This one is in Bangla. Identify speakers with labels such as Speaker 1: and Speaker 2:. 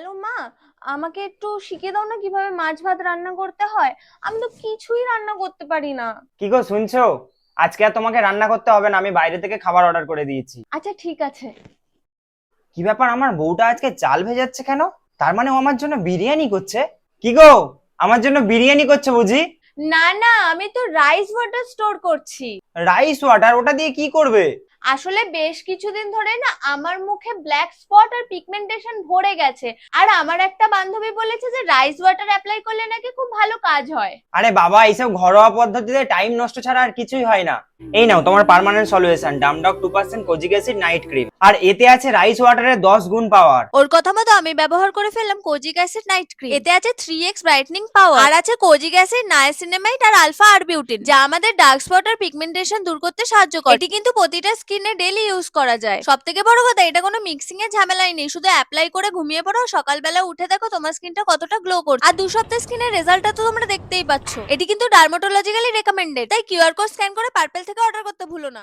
Speaker 1: হ্যালো মা আমাকে একটু শিখিয়ে দাও না কীভাবে মাছ ভাত রান্না করতে হয়? আমি তো কিছুই রান্না করতে পারি না।
Speaker 2: কি গো শুনছো? আজকে আর তোমাকে রান্না করতে হবে না আমি বাইরে থেকে খাবার অর্ডার করে দিয়েছি।
Speaker 1: আচ্ছা ঠিক আছে।
Speaker 2: কি ব্যাপার আমার বউটা আজকে চাল ভেজাচ্ছে কেন? তার মানে ও আমার জন্য বিরিয়ানি করছে? কি গো আমার জন্য বিরিয়ানি করছে বুঝি?
Speaker 1: না না আমি তো রাইস ওয়াটার স্টোর করছি।
Speaker 2: রাইস ওয়াটার ওটা দিয়ে কি করবে?
Speaker 1: আসলে বেশ কিছুদিন ধরে না আমার মুখে ব্ল্যাক স্পট আর পিগমেন্টেশন ভরে গেছে। আর আমার একটা বান্ধবী বলেছে যে রাইস ওয়াটার অ্যাপ্লাই করলে নাকি খুব ভালো কাজ হয়।
Speaker 2: আরে বাবা, এইসব ঘরোয়া পদ্ধতিতে টাইম নষ্ট ছাড়া আর কিছুই হয় না। এই নাও, তোমার permanent solution ডামডক two percent kojic acid night cream আর এতে আছে রাইস ওয়াটারের দশ গুণ পাওয়ার
Speaker 3: ওর কথা মতো আমি ব্যবহার করে ফেললাম কোজিক অ্যাসিড নাইট ক্রিম এতে আছে থ্রি এক্স ব্রাইটনিং পাওয়ার আর আছে কোজিক অ্যাসিড নায়াসিনামাইড আর আলফা আরবিউটিন যা আমাদের ডার্ক স্পট আর পিগমেন্টেশন দূর করতে সাহায্য করে। এটি কিন্তু প্রতিটা স্কিনে ডেলি ইউজ করা যায়। সব থেকে বড় কথা, এটা কোনো মিক্সিং এর ঝামেলাই নেই। শুধু অ্যাপ্লাই করে ঘুমিয়ে পড়ো, সকালবেলা উঠে দেখো তোমার স্কিনটা কতটা গ্লো করছে। আর দু সপ্তাহ স্কিনের রেজাল্টটা তো তোমরা দেখতেই পাচ্ছ। এটি কিন্তু ডার্মাটোলজিক্যালি রেকমেন্ডেড তাই কিউআর কোড স্ক্যান করে পার্পেল থেকে অর্ডার করতে ভুলো না।